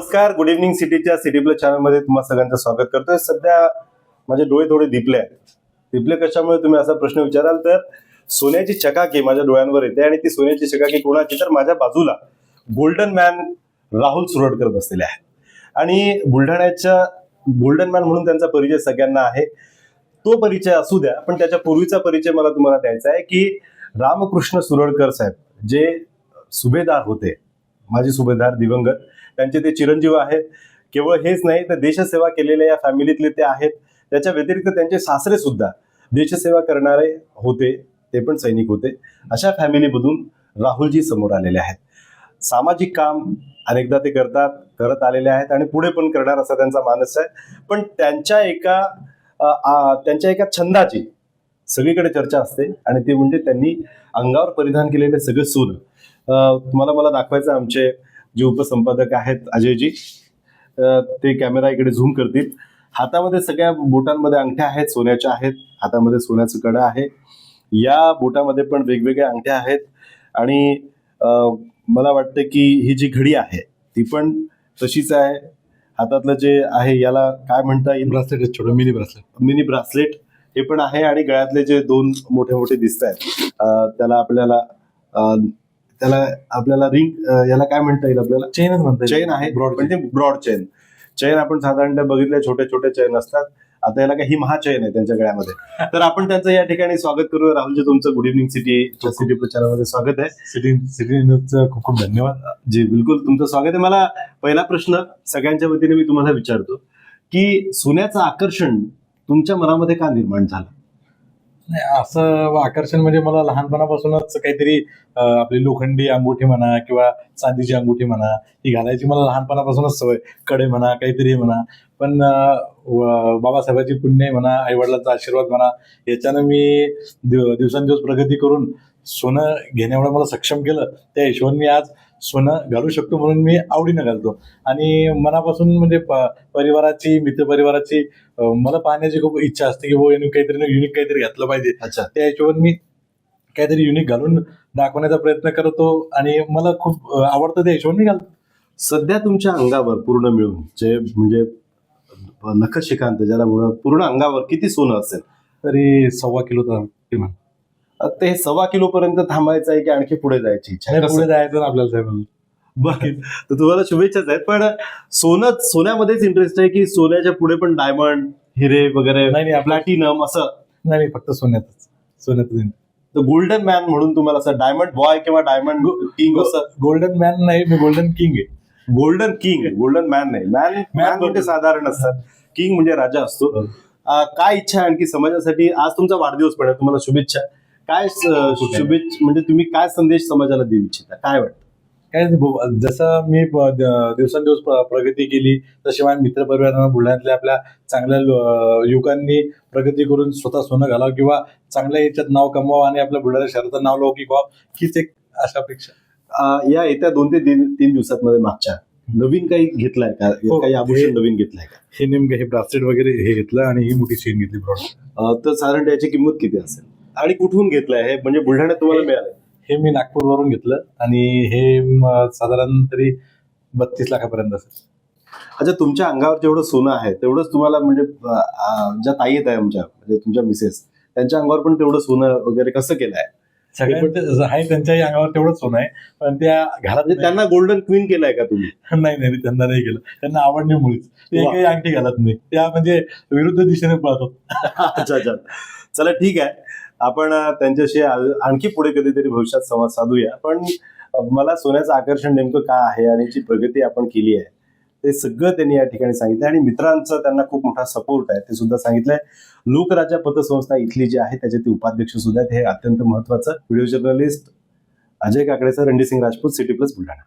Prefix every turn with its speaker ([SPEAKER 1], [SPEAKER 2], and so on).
[SPEAKER 1] नमस्कार. Good evening सिटीच्या city plus चॅनलमध्ये तुम्हा सगळ्यांचं स्वागत करतोय. सध्या माझे डोळे थोडे दिपले आहेत. दिपले कशामुळे? तुम्ही असा प्रश्न विचाराल तर सोन्याची चकाकी माझ्या डोळ्यांवर येते आणि ती सोन्याची चकाकी कोणाची? तर माझ्या बाजूला गोल्डन मॅन राहुल सुरडकर बसलेले आहेत. आणि बुलढाण्याच्या गोल्डन मॅन म्हणून त्यांचा परिचय सगळ्यांना आहे. तो परिचय असू द्या पण त्याच्या पूर्वीचा परिचय मला तुम्हाला द्यायचा आहे की रामकृष्ण सुरडकर साहेब जे सुभेदार होते माजी सुभेदार दिवंगत. त्यांचे ते चिरंजीव आहेत. केवळ हेच नाही तर देशसेवा केलेल्या या फॅमिलीतले ते आहेत. त्याच्या व्यतिरिक्त त्यांचे सासरे सुद्धा देशसेवा करणारे होते ते पण सैनिक होते. अशा फॅमिलीमधून राहुलजी समोर आलेले आहेत. सामाजिक काम अनेकदा ते करतात करत आलेले आहेत आणि पुढे पण करणार असा त्यांचा मानस आहे. पण त्यांच्या एका त्यांच्या एका छंदाची सगळीकडे चर्चा असते आणि ते म्हणजे त्यांनी अंगावर परिधान केलेले सगळं सोनं. तुम्हाला मला दाखवायचं आमचे जे उपसंपादक आहेत अजयजी ते कॅमेरा इकडे झूम करतील. हातामध्ये सगळ्या बोटांमध्ये अंगठ्या आहेत सोन्याच्या आहेत हातामध्ये सोन्याचं कडं आहे. या बोटामध्ये पण वेगवेगळ्या अंगठ्या आहेत आणि मला वाटतं की ही जी घडी आहे ती पण तशीच आहे. हातातलं जे आहे याला काय म्हणता येईल?
[SPEAKER 2] ब्रासलेट छोटं मिनी ब्रासलेट
[SPEAKER 1] मिनी ब्रासलेट हे पण आहे आणि गळ्यातले जे दोन मोठे मोठे दिसत आहेत त्याला आपल्याला त्याला आपल्याला रिंग याला काय म्हणता येईल आपल्याला?
[SPEAKER 2] चेनच म्हणतात
[SPEAKER 1] चेन आहे
[SPEAKER 2] ब्रॉड
[SPEAKER 1] पण ते ब्रॉड चेन चेन आपण साधारणतः बघितल्या छोटे छोटे चेन असतात. आता याला काय ही महा चेन आहे त्यांच्या गळ्यामध्ये. तर आपण त्यांचं या ठिकाणी स्वागत करूया राहुलजी तुमचं गुड इव्हनिंग सिटी सिटी प्रचारामध्ये स्वागत आहे.
[SPEAKER 2] सिटी सिटी न्यूजचं खूप खूप धन्यवाद.
[SPEAKER 1] जी बिलकुल तुमचं स्वागत आहे. मला पहिला प्रश्न सगळ्यांच्या वतीने मी तुम्हाला विचारतो की सोन्याचं आकर्षण तुमच्या मनामध्ये का निर्माण झालं?
[SPEAKER 2] नाही, असं आकर्षण म्हणजे मला लहानपणापासूनच काहीतरी आपली लोखंडी अंगुठी म्हणा किंवा चांदीची अंगुठी म्हणा ही घालायची मला लहानपणापासूनच सवय. कडे म्हणा काहीतरी म्हणा. पण बाबासाहेबाची बाबासाहेबांची पुण्य म्हणा आईवडिलांचा आशीर्वाद म्हणा याच्यानं मी दिवसांदिवस प्रगती करून सोनं घेण्यामुळे मला सक्षम केलं त्या हिशोबाने मी आज सोनं घालू शकतो म्हणून मी आवडीनं घालतो. आणि मनापासून म्हणजे प- परिवाराची मित्रपरिवाराची मला पाहण्याची खूप इच्छा असते की हो यांनी काहीतरी युनिक काहीतरी घातलं पाहिजे.
[SPEAKER 1] अच्छा.
[SPEAKER 2] त्या हिशोबाने मी काहीतरी युनिक घालून दाखवण्याचा प्रयत्न करतो आणि मला खूप आवडतं त्या हिशोबाने घालतो.
[SPEAKER 1] सध्या तुमच्या अंगावर पूर्ण मिळून जे म्हणजे नखशिकांत ज्याला पूर्ण अंगावर किती सोनं असेल?
[SPEAKER 2] तरी सव्वा किलोचा किमान.
[SPEAKER 1] ते सव्वा किलो पर्यंत थांबायचं आहे की आणखी पुढे जायची इच्छा
[SPEAKER 2] पुढे जायचं आपल्याला साहेब
[SPEAKER 1] बरं तर तुम्हाला शुभेच्छाच आहेत पण सोनं सोन्यामध्येच इंटरेस्ट आहे की सोन्याच्या पुढे पण डायमंड हिरे वगैरे
[SPEAKER 2] नाही नाही
[SPEAKER 1] प्लॅटिनम असं?
[SPEAKER 2] नाही नाही, फक्त सोन्यातच. सोन्यातच
[SPEAKER 1] तर गोल्डन मॅन म्हणून तुम्हाला असं डायमंड बॉय किंवा डायमंड किंग असं?
[SPEAKER 2] गोल्डन मॅन नाही मी गोल्डन किंग आहे.
[SPEAKER 1] गोल्डन किंग गोल्डन मॅन नाही. मॅन मॅन म्हणजे साधारण असतात. किंग म्हणजे राजा असतो. काय इच्छा आहे आणखी समाजासाठी? आज तुमचा वाढदिवस पण आहे तुम्हाला शुभेच्छा. काय शुभेच्छा म्हणजे तुम्ही काय संदेश समाजाला देऊ इच्छिता? काय वाटतं?
[SPEAKER 2] काय जसं मी दिवसेंदिवस प्र- प्रगती केली तसे माझ्या मित्रपरिवारानं बुलढाण्यातल्या आपल्या चांगल्या युवकांनी प्रगती करून स्वतः सोनं घालावं किंवा चांगल्या याच्यात नाव कमवावं आणि आपल्या बुलढाणा शहराचं नाव लौकिक व्हावं हीच एक आशा अपेक्षा.
[SPEAKER 1] या येत्या दोन ते तीन दिवसात मध्ये मागच्या नवीन काही घेतलाय का?
[SPEAKER 2] हो.
[SPEAKER 1] काही आभूषण नवीन घेतलाय का?
[SPEAKER 2] हे नेमकं हे ब्रासलेट वगैरे हे घेतलं आणि ही मोठी चेन घेतली ब्रॉड
[SPEAKER 1] अं, तर साधारण त्याची किंमत किती असेल? आणि कुठून घेतलंय? हे म्हणजे बुलढाण्यात तुम्हाला मिळालंय.
[SPEAKER 2] हे मी नागपूरवरून घेतलं आणि हे म, साधारण तरी बत्तीस लाखापर्यंत असेल.
[SPEAKER 1] अच्छा तुमच्या अंगावर जेवढं सोनं आहे तेवढंच तुम्हाला म्हणजे अं, ज्या ताई येत आहे आमच्या म्हणजे तुमच्या मिसेस त्यांच्या अंगावर पण तेवढं सोनं वगैरे कसं केलंय
[SPEAKER 2] सगळ्यांचं आहे त्यांच्याही अंगावर तेवढंच सोनं आहे पण त्या घरात
[SPEAKER 1] म्हणजे त्यांना गोल्डन क्वीन केलाय का तुम्ही?
[SPEAKER 2] नाही नाही त्यांना नाही केलं. त्यांना आवड नाही मुळीच. ते
[SPEAKER 1] वा.
[SPEAKER 2] काही अंगठी घालत नाही. त्या म्हणजे विरुद्ध दिशेने पळतात.
[SPEAKER 1] अच्छा अच्छा. चला ठीक आहे. आपण त्यांच्याशी आ- आणखी पुढे कधीतरी भविष्यात संवाद साधूया. पण मला सोन्याचं आकर्षण नेमकं काय आहे आणि जी प्रगती आपण केली आहे ते सगळं त्यांनी या ठिकाणी सांगितलं आणि मित्रांचा त्यांना खूप मोठा सपोर्ट आहे. ते सुद्धा सांगितलंय. लोकराजा पतसंस्था इथली जी आहे त्याचे ते उपाध्यक्ष सुद्धा आहेत. हे अत्यंत महत्वाचं व्हिडिओ जर्नलिस्ट अजय काकडेचा रणजित सिंग राजपूत सिटी प्लस बुलढाणा.